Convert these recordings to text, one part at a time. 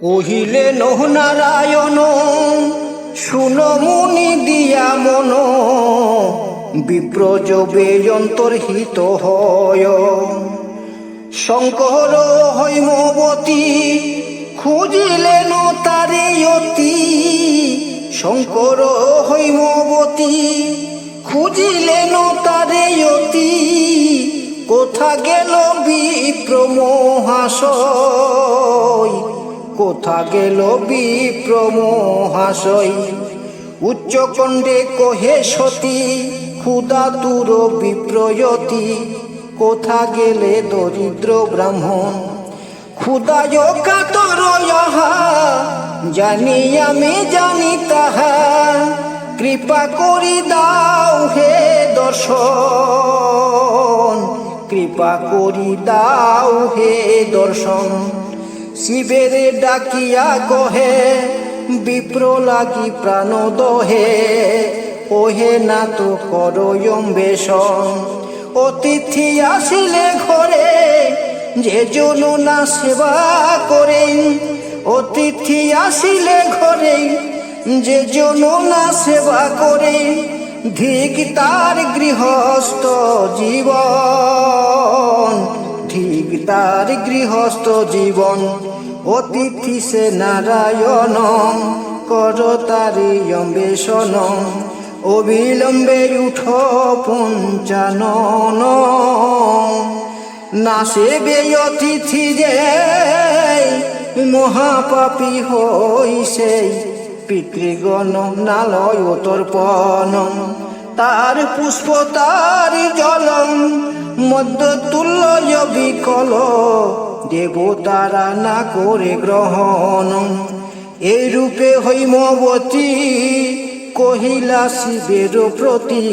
কহিলে নহ নারায়ণ, শুন মুনি দিয়া মন বিপ্রজবে অন্তর্হিত হয়। শঙ্কর হৈমবতী খুঁজিলেন তারে অতি। শঙ্কর হৈমবতী খুঁজিলেন তারে অতি। কোথা গেল বিপ্র মহাশয়? কোথা গেল বিপ্র মহাশয় উচ্চকণ্ডে কহে সতী ক্ষুদা তুর বিপ্রয়তি, কোথা গেলে দরিদ্র ব্রাহ্মণ? ক্ষুদায় কাতর জানি আমি, জানি তাহা, কৃপা করি দাও হে দর্শন, কৃপা করি দাও হে দর্শন। শিবের ডাকিয়া কহে, বিপ্র লাগি প্রাণ দহে। ওহে না তো করয়ম বেশন অতিথি আসিলে ঘরে, যে জন না সেবা করে অতিথি আসিলে ঘরে, যে জন না সেবা করে ধিক তার গৃহস্থ জীবন। ঠিক তার গৃহস্থ জীবন। অতিথি সে নারায়ণ কর তারি অম্বেষণ। অবিলম্বে উঠ পঞ্চানন। না সেবে অতিথি যে মহাপাপী হইছে পিতৃগণ নালয় তর্পণ তার পুষ্প তার জলম মধ্য তুল্য বিকল দেবতারা না করে গ্রহণ। এই রূপে হৈমবতী কহিলা শিবের প্রতি,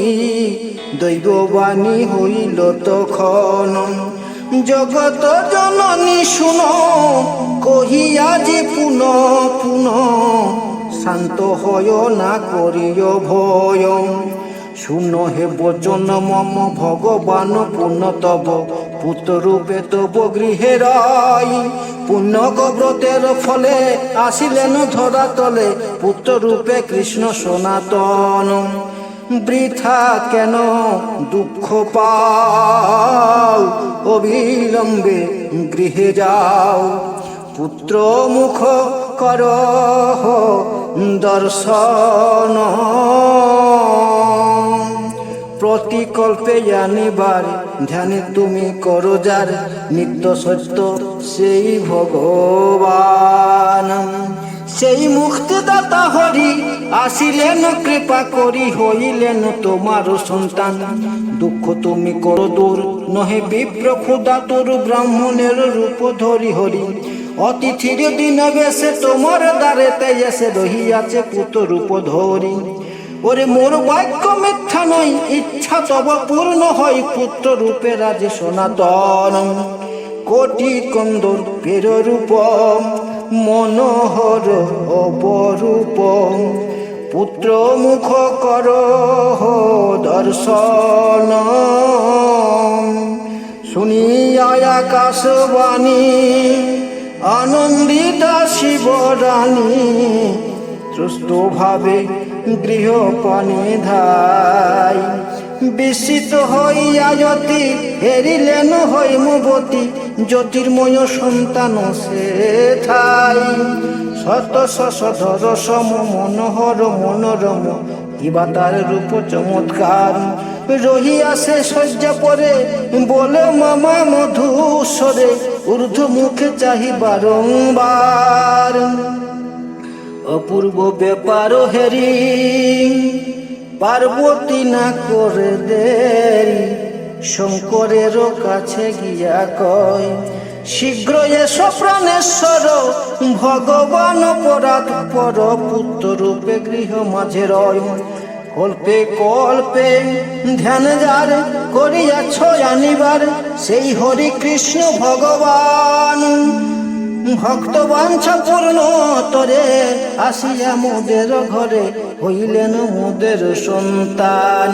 দৈববাণী হইল তখন। জগত জননী শুন, কহিয়া যে পুন পুন, শান্ত হয় না করিও ভয়। শুন হে বচন, মম ভগবান পূর্ণ তব পুত্র রূপে তব গৃহে রাই। পুণ্য ব্রতের ফলে আসিলেন ধরা তলে। পুত্র রূপে কৃষ্ণ সনাতন। বৃথা কেন দুঃখ পাও? অবিলম্বে গৃহে যাও। পুত্র মুখ কর দর্শন। প্রতিকল্পে জানিবার ধ্যানে তুমি করো যার নিত্য সত্য সেই ভগবান। সেই মুক্তিদাতা হরি আসিলেন, কৃপা করি হইলেন তোমার সন্তান। দুঃখ তুমি করো দূর, নহে বিপ্র ক্ষুদা তোর ব্রাহ্মণের রূপ ধরি হরি। অতিথির দিন বেশে তোমার দ্বারেতে এসে রহিয়াছে পুত রূপ ধরি। ওরে মোর বাক্য মিথ্যা নয়, ইচ্ছা তব পূর্ণ হয় পুত্র রূপে রাজে সনাতন। কোটি কন্দর পের রূপ, মনোহর অপরূপ। পুত্র মুখ কর দর্শন। শুনিয়া আকাশবাণী। আনন্দিতা শিবরানী ত্রস্ত ভাবে গৃহপানে ধাই। বিস্মিত হইয়া যতি হেরিলেন হৈমবতী জ্যোতির্ময় সন্তান সে থাই শত শশধর সম মনোহর মনোরম কিবা তার রূপ চমৎকার। রহিয়া সে শয্যা পরে বলে মামা মধুস্বরে ঊর্ধ্ব মুখে চাহি বারংবার। অপূর্ব ব্যাপার হেরি পার্বতী না করে দেরি? শঙ্করের কাছে গিয়া কয়, শীঘ্র এসো প্রাণেশ্বর, ভগবান পরাত পর পুত্র রূপে গৃহ মাঝে রয়। কল্পে কল্পে ধ্যান যার করিয়াছ আনিবার, সেই হরি কৃষ্ণ ভগবান। ভক্ত বাঞ্ছা পূর্ণ তরে আসিয়া মোদের ঘরে হইলেন মোদের সন্তান।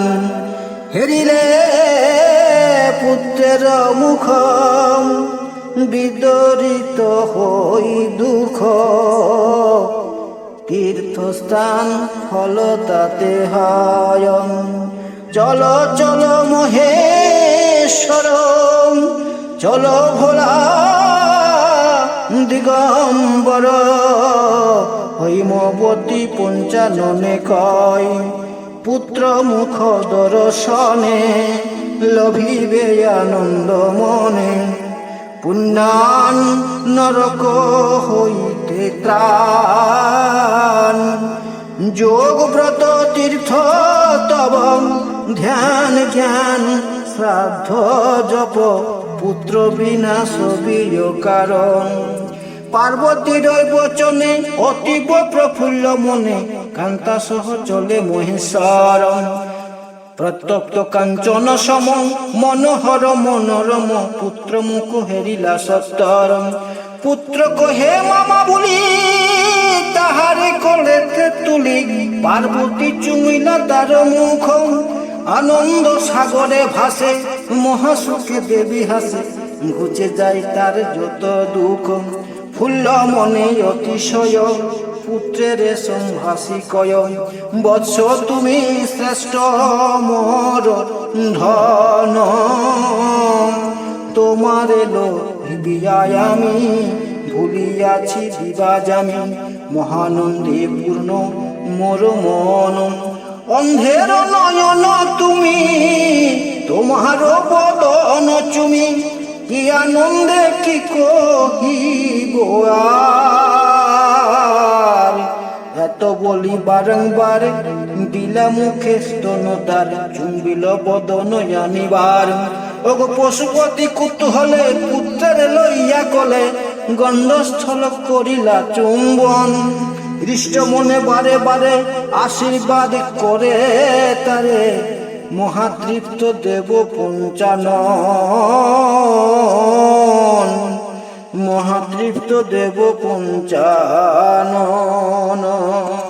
হেরিলে পুত্রের মুখ বিদরিত হই দুঃখ। তীর্থস্থান হল তাতে হয় চলো চলো মহেশ্বর, চলো ভোলা দিগম্বর হৈমবতী পঞ্চাননে কয় পুত্র মুখ দর্শনে লভিবে আনন্দ মনে। পুণ্যান নরক হইতে ত্রাণ। যোগ ব্রত, তীর্থ, তব, ধ্যান, জ্ঞান, শ্রাদ্ধ, জপ, পুত্র বিনাশ বিয় কারণ। পার্বতীর বচনে অতীব প্রফুল্ল মনে কান্তা সহ চলে মহেশ্বর প্রত্যক্ত কাঞ্চন সম, মনোহর মনোরম পুত্র মুখ হেরিলা সত্তর পুত্র কহে, মামা বলি, তাহারে কলেতে তুলি। পার্বতী চুমিলা তার মুখ। আনন্দ সাগরে ভাসে, মহাসুখে দেবী হাসে। ঘুচে যায় তার যত দুঃখ। ফুল্ল মনে অতিশয়, পুত্রের সম্ভাসী কয়, বৎস তুমি শ্রেষ্ঠ মোর ধন। তোমার এলো বিয়ায় আমি, ভুলিয়াছি দিবাজ আমি মহানন্দে পূর্ণ মোর মন। অন্ধের নয়ন তুমি, তোমার বদন চুমি, কি আনন্দে কি কহিব এত বলি বারংবার দিলা মুখে স্তনদার চুম্বিল বদন জানিবার ওগো পশুপতি কুতুহলে পুত্রের লইয়া কলে গণ্ডস্থল করিলা চুম্বন। হৃষ্ট মনে বারে বারে আশীর্বাদ করে তারে, মহাতৃপ্ত দেব পঞ্চানন। মহাতৃপ্ত দেব পঞ্চানন।